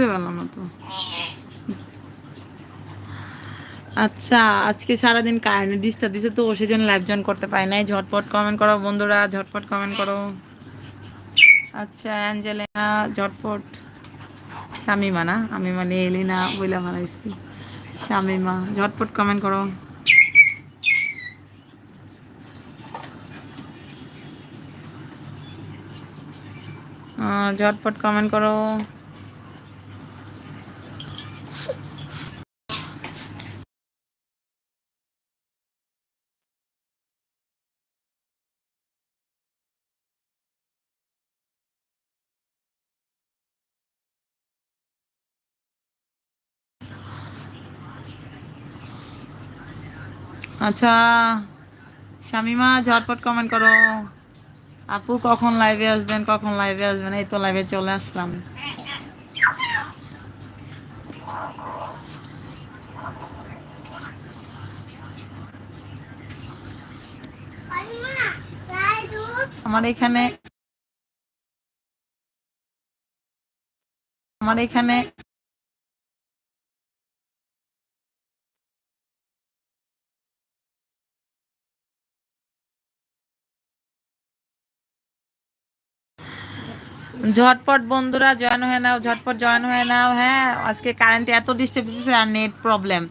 বুঝতে পারলাম না তো। আচ্ছা আজকে সারাদিন কারেন্ট ডিস্টার্ব দিছে তো সেই জন্য লাইভ জয়েন করতে পারি নাই। ঝটপট কমেন্ট করো বন্ধুরা, ঝটপট কমেন্ট করো। আচ্ছা অ্যাঞ্জেলিনা, ঝটপট শামিমা না? আমি মানে এলিনা বইলা বানাইছি। শামিমা, ঝটপট কমেন্ট করো। ঝটপট কমেন্ট করো। আচ্ছা শামিমা, ঝটপট কমেন্ট করো। আপু কখন লাইভে আসবেন, কখন লাইভে আসবেন? এই তো লাইভে চলে আসলাম। আমার এখানে আমার এখানে ঝটপট বন্ধুরা জয়েন হয়ে নাও, ঝটপট জয়েন হয়ে নাও হ্যাঁ আজকে কারেন্ট এত ডিস্টার্ব দিচ্ছে আর নেট প্রবলেম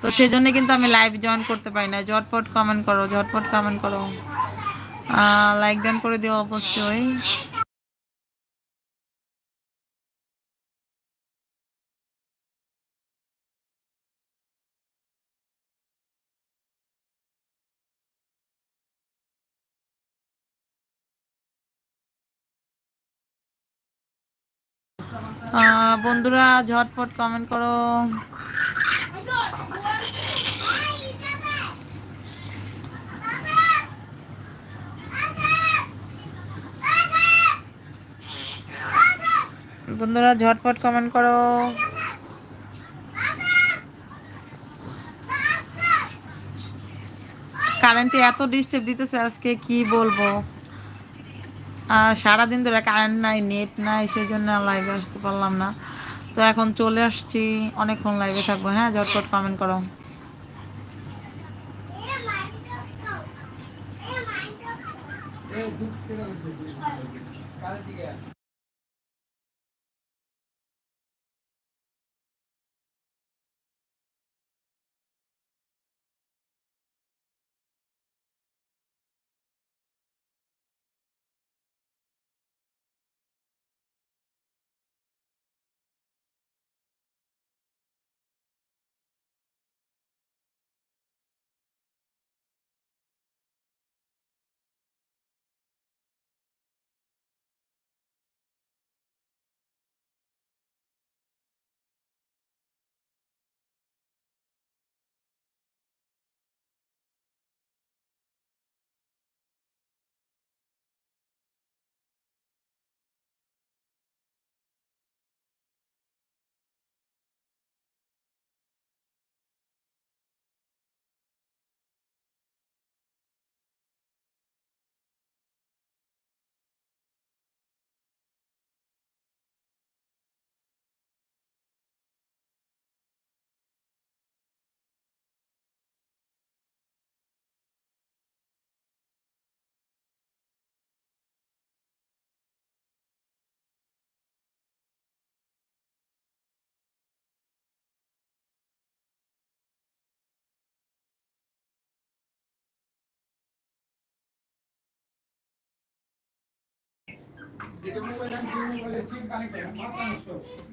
তো সেই জন্য কিন্তু আমি লাইভ জয়েন করতে পারি না। ঝটপট কমেন্ট করো, ঝটপট কমেন্ট করো। লাইক ডান করে দিও অবশ্যই। বন্ধুরা, ঝটপট কমেন্ট করো। বন্ধুরা, ঝটপট কমেন্ট করো। কারেন্টে এত ডিস্টার্ব দিতেছে আজকে, কি বলব? সারাদিন ধরে কারেন্ট নাই নেট নাই সেই জন্য লাইভে আসতে পারলাম না। তো এখন চলে আসছি, অনেকক্ষণ লাইভে থাকব। হ্যাঁ ঝটপট কমেন্ট করো।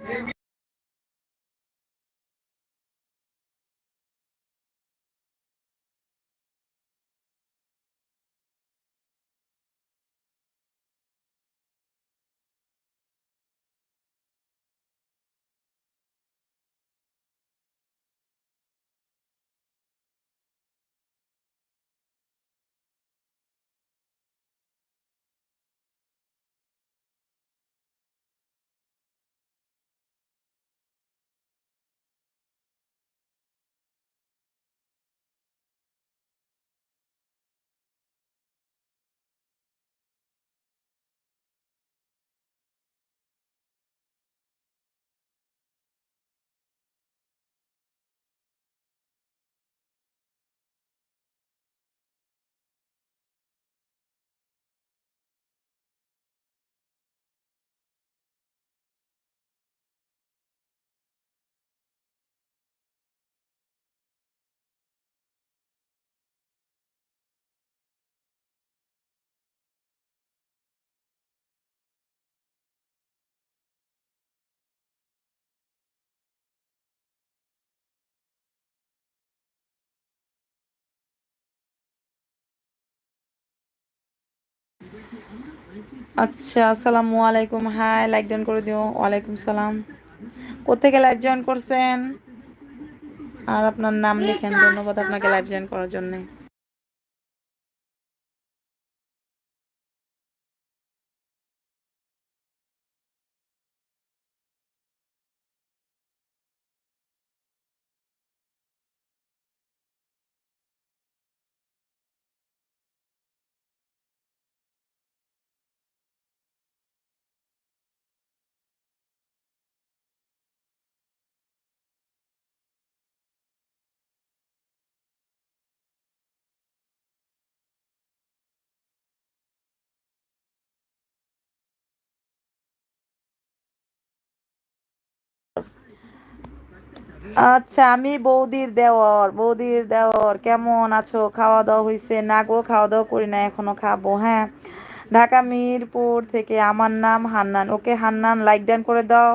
এই আচ্ছা আসসালামু আলাইকুম। হাই লাইক ডাউন করে দিও। ওয়ালাইকুম সালাম। কোথেকে লাইভ জয়েন করছেন? আর আপনার নাম লিখেন। ধন্যবাদ আপনাকে লাইভ জয়েন করার জন্য। আচ্ছা আমি বৌদির দেওর বৌদির দেওর। কেমন আছো? খাওয়া দাওয়া হয়েছে না গো? খাওয়া দাওয়া করি না, এখনও খাব হ্যাঁ? ঢাকা মিরপুর থেকে আমার নাম হান্নান। ওকে হান্নান লাইক ডান করে দাও।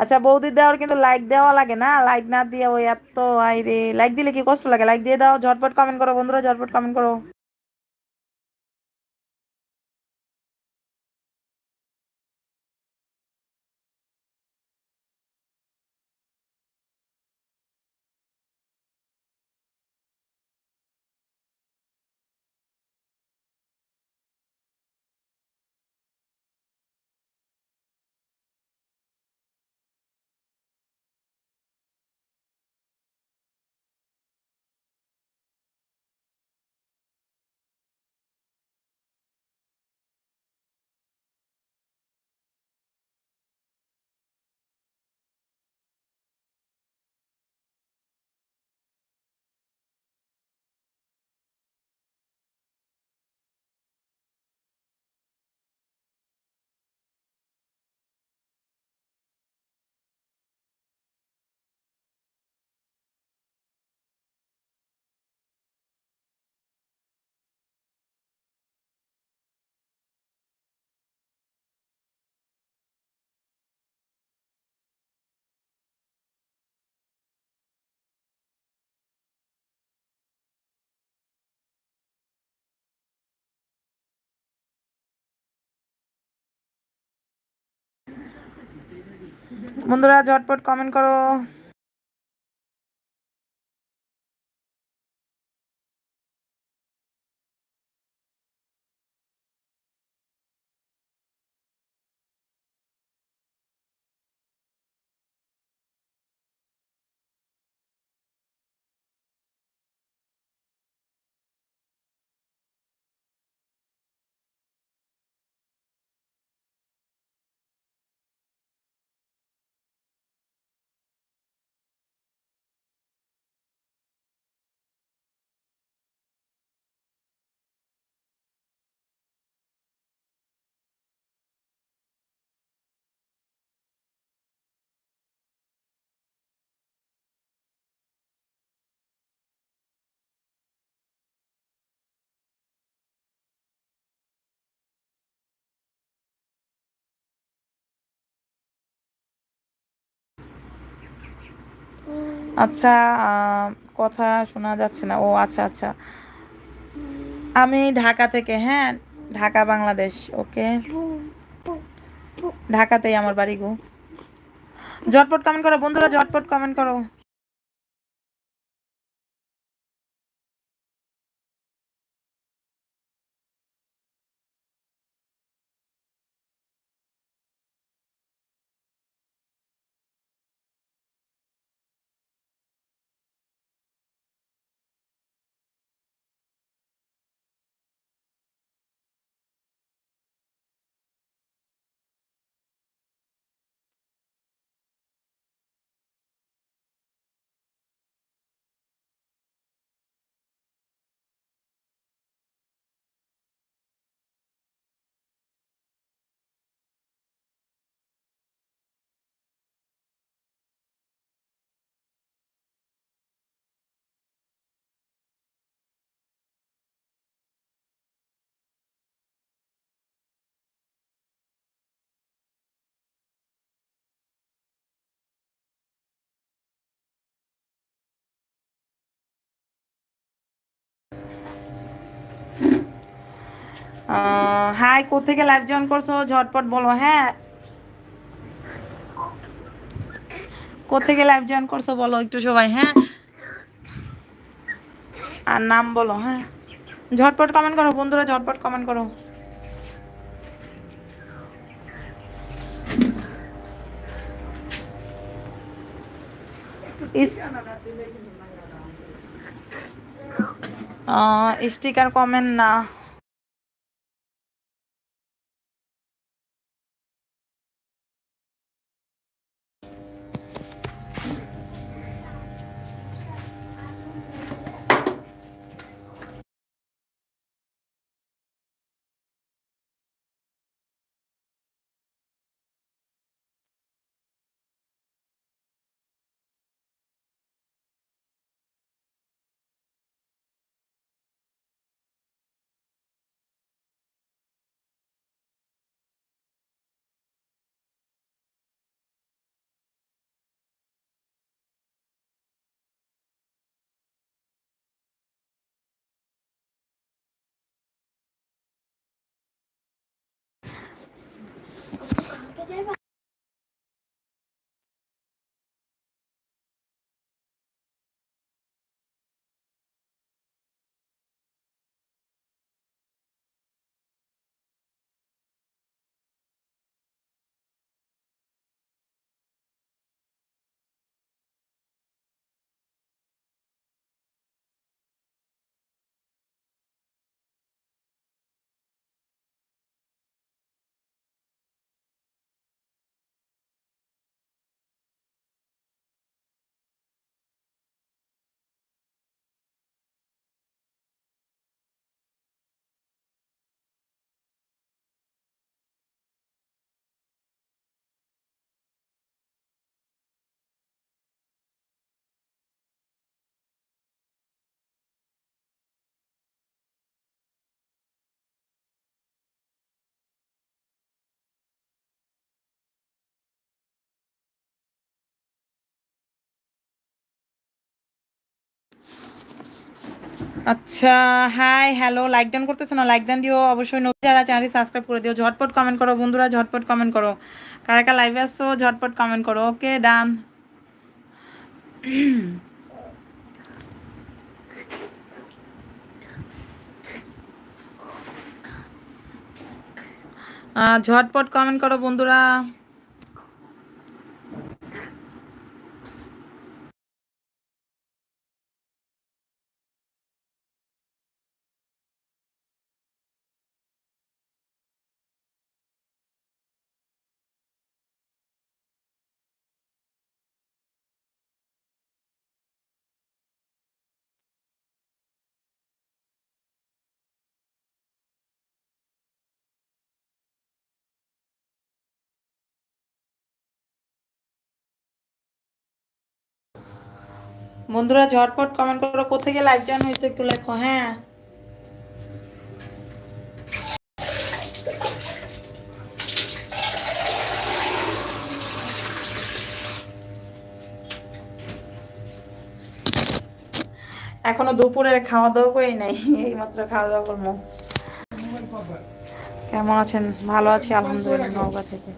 আচ্ছা বৌদির দেওয়ার কিন্তু লাইক দেওয়া লাগে না? লাইক না দিয়ে ওই এত আইরে। লাইক দিলে কি কষ্ট লাগে? লাইক দিয়ে দাও, ঝটপট কমেন্ট করো বন্ধুরা, ঝটপট কমেন্ট করো। বন্ধুরা ঝটপট কমেন্ট করো। আচ্ছা কথা শোনা যাচ্ছে না। ও আচ্ছা আচ্ছা। আমি ঢাকা থেকে হ্যাঁ? ঢাকা, বাংলাদেশ, ওকে। ঢাকাতেই আমার বাড়ি গো। ঝটপট কমেন্ট করো, বন্ধুরা, ঝটপট কমেন্ট করো। হাই কোথেকে লাইভ জয়েন করছ? ঝটপট বলো হ্যাঁ? কোথেকে লাইভ জয়েন করছ বলো একটু সবাই হ্যাঁ? আর নাম বলো হ্যাঁ? ঝটপট কমেন্ট করো, বন্ধুরা, ঝটপট কমেন্ট করো। স্টিকার কমেন্ট না। আচ্ছা হাই হ্যালো লাইক ডান করতেছো না? লাইক ডান দিও, অবশ্যই নতুন যারা চ্যানেল সাবস্ক্রাইব করে দিও। ঝটপট কমেন্ট করো, বন্ধুরা, ঝটপট কমেন্ট করো। কারা কারা লাইভে আসছো ঝটপট কমেন্ট করো। ওকে ডান ঝটপট কমেন্ট করো, বন্ধুরা। বন্ধুরা ঝটপট কমেন্ট করো কোথেকে লাইভ জয়েন হয়েছে একটু লেখো হ্যাঁ। এখনও দুপুরের খাওয়া দাওয়া করি নাই, এইমাত্র খাওয়া দাওয়া করব। কেমন আছেন? ভালো আছি, আলহামদুলিল্লাহ, নওগাঁ থেকে।